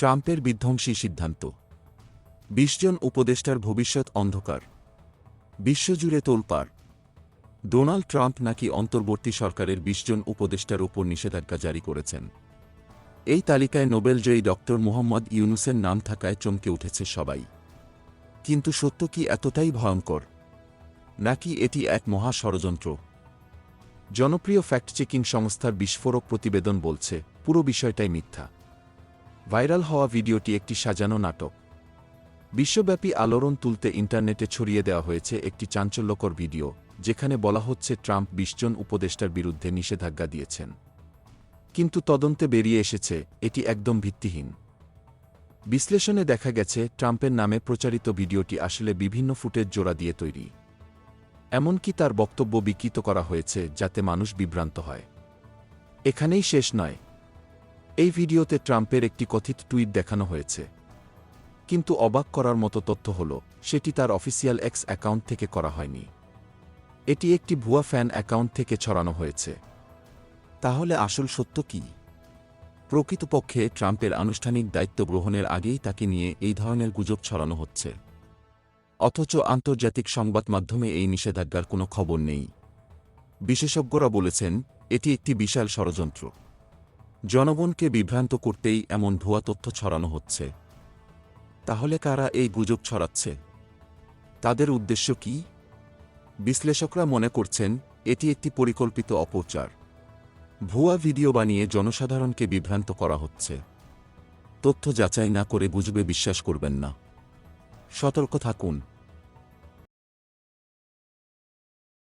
ট্রাম্পের বিধ্বংসী সিদ্ধান্ত। বিশজন উপদেষ্টার ভবিষ্যৎ অন্ধকার। বিশ্বজুড়ে তোলপাড়। ডোনাল্ড ট্রাম্প নাকি অন্তর্বর্তী সরকারের বিশজন উপদেষ্টার উপর নিষেধাজ্ঞা জারি করেছেন। এই তালিকায় নোবেলজয়ী ডক্টর মোহাম্মদ ইউনুসের নাম থাকায় চমকে উঠেছে সবাই। কিন্তু সত্য কি এতটাই ভয়ঙ্কর? নাকি এটি এক মহা ষড়যন্ত্র? জনপ্রিয় ফ্যাক্ট চেকিং সংস্থার বিস্ফোরক প্রতিবেদন বলছে, পুরো বিষয়টাই মিথ্যা। ভাইরাল হওয়া ভিডিওটি একটি সাজানো নাটক। বিশ্বব্যাপী আলোড়ন তুলতে ইন্টারনেটে ছড়িয়ে দেওয়া হয়েছে একটি চাঞ্চল্যকর ভিডিও, যেখানে বলা হচ্ছে ট্রাম্প বিশজন উপদেষ্টার বিরুদ্ধে নিষেধাজ্ঞা দিয়েছেন। কিন্তু তদন্তে বেরিয়ে এসেছে, এটি একদম ভিত্তিহীন। বিশ্লেষণে দেখা গেছে, ট্রাম্পের নামে প্রচারিত ভিডিওটি আসলে বিভিন্ন ফুটেজ জোড়া দিয়ে তৈরি। এমনকি তার বক্তব্য বিকৃত করা হয়েছে, যাতে মানুষ বিভ্রান্ত হয়। এখানেই শেষ নয়। এই ভিডিওতে ট্রাম্পের একটি কথিত টুইট দেখানো হয়েছে। কিন্তু অবাক করার মতো তথ্য হল, সেটি তার অফিসিয়াল এক্স অ্যাকাউন্ট থেকে করা হয়নি। এটি একটি ভুয়া ফ্যান অ্যাকাউন্ট থেকে ছড়ানো হয়েছে। তাহলে আসল সত্য কি? প্রকৃতপক্ষে ট্রাম্পের আনুষ্ঠানিক দায়িত্ব গ্রহণের আগেই তাকে নিয়ে এই ধরনের গুজব ছড়ানো হচ্ছে। অথচ আন্তর্জাতিক সংবাদ মাধ্যমে এই নিষেধাজ্ঞার কোনো খবর নেই। বিশেষজ্ঞরা বলেছেন, এটি একটি বিশাল ষড়যন্ত্র। জনগণকে বিভ্রান্ত করতেই এমন ভুয়া তথ্য ছড়ানো হচ্ছে। তাহলে কারা এই গুজব ছড়াচ্ছে? তাদের উদ্দেশ্য কি? বিশ্লেষকরা মনে করছেন, এটি একটি পরিকল্পিত অপচার ভুয়া ভিডিও বানিয়ে জনসাধারণকে বিভ্রান্ত করা হচ্ছে। তথ্য যাচাই না করে গুজবে বিশ্বাস করবেন না। সতর্ক থাকুন।